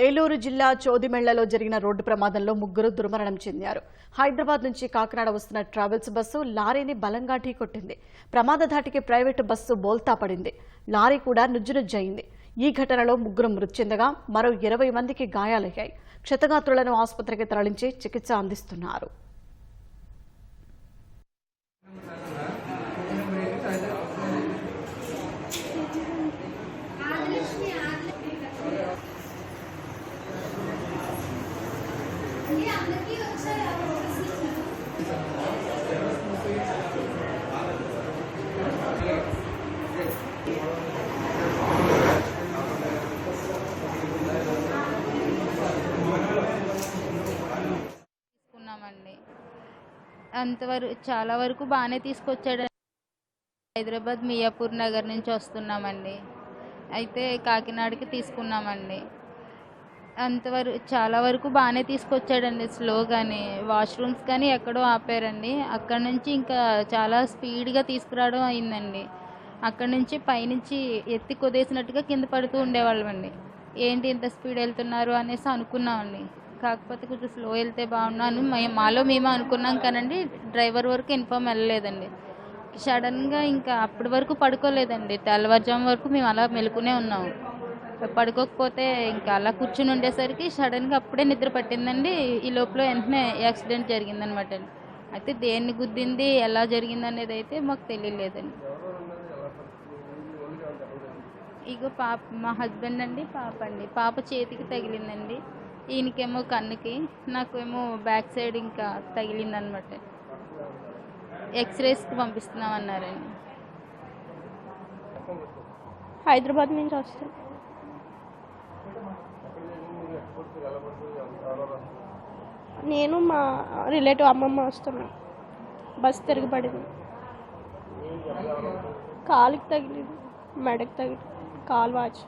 ఏలూరు జిల్లా చోదిమెళ్ళలో జరిగిన రోడ్డు ప్రమాదంలో ముగ్గురు దుర్మరణం చెందారు. హైదరాబాద్ నుంచి కాకినాడ వస్తున్న ట్రావెల్స్ బస్సు లారీని బలంగా ఢీకొట్టింది. ప్రమాద ధాటికి ప్రైవేటు బస్సు బోల్తా పడింది. లారీ కూడా నుజ్జునుజ్జయింది. ఈ ఘటనలో ముగ్గురు మృతి చెందగా మరో ఇరవై మందికి గాయాలయ్యాయి. క్షతగాత్రులను ఆసుపత్రికి తరలించి చికిత్స అందిస్తున్నారు. అంతవరకు చాలా వరకు బాగానే తీసుకొచ్చాడు హైదరాబాద్ మియాపూర్ నగర్ నుంచి వస్తున్నామండి. అయితే కాకినాడకి తీసుకున్నామండి. అంతవరకు చాలా వరకు బాగానే తీసుకొచ్చాడండి. స్లో కానీ వాష్రూమ్స్ కానీ ఎక్కడో ఆపారండి. అక్కడ నుంచి ఇంకా చాలా స్పీడ్గా తీసుకురావడం అయిందండి. అక్కడ నుంచి పైనుంచి ఎత్తి కుదేసినట్టుగా కింద పడుతూ ఉండేవాళ్ళమండి. ఏంటి ఇంత స్పీడ్ వెళ్తున్నారు? అనేసి అనుకున్నామండి. కాకపోతే కొంచెం స్లో వెళ్తే బాగున్నాను. మే- మాలో మేము అనుకున్నాం కానండి డ్రైవర్ వరకు ఇన్ఫామ్ వెళ్ళలేదండి. సడన్గా ఇంకా అప్పటి వరకు పడుకోలేదండి. తెల్లవారుజాము వరకు మేము అలా మెలుకునే ఉన్నాము. పడుకోకపోతే ఇంకా అలా కూర్చుని ఉండేసరికి సడన్గా అప్పుడే నిద్ర పట్టిందండి. ఈ లోపల వెంటనే యాక్సిడెంట్ జరిగిందనమాట అండి. అయితే దేన్ని గుద్దింది ఎలా జరిగింది అనేది అయితే మాకు తెలియలేదండి. ఇగో పాప మా హస్బెండ్ అండి పాప అండి. పాప చేతికి తగిలిందండి. ఈయనకేమో కన్నుకి నాకేమో బ్యాక్ సైడ్ ఇంకా తగిలిందనమాట ఎక్స్రేస్కి పంపిస్తున్నామన్నారండి. హైదరాబాద్ నుంచి వస్తాం. నేను మా రిలేటివ్ అమ్మమ్మ వస్తున్నాం. బస్ తిరగబడింది. కాలుకి తగిలింది. మెడకి తగిలి కాలు వాచి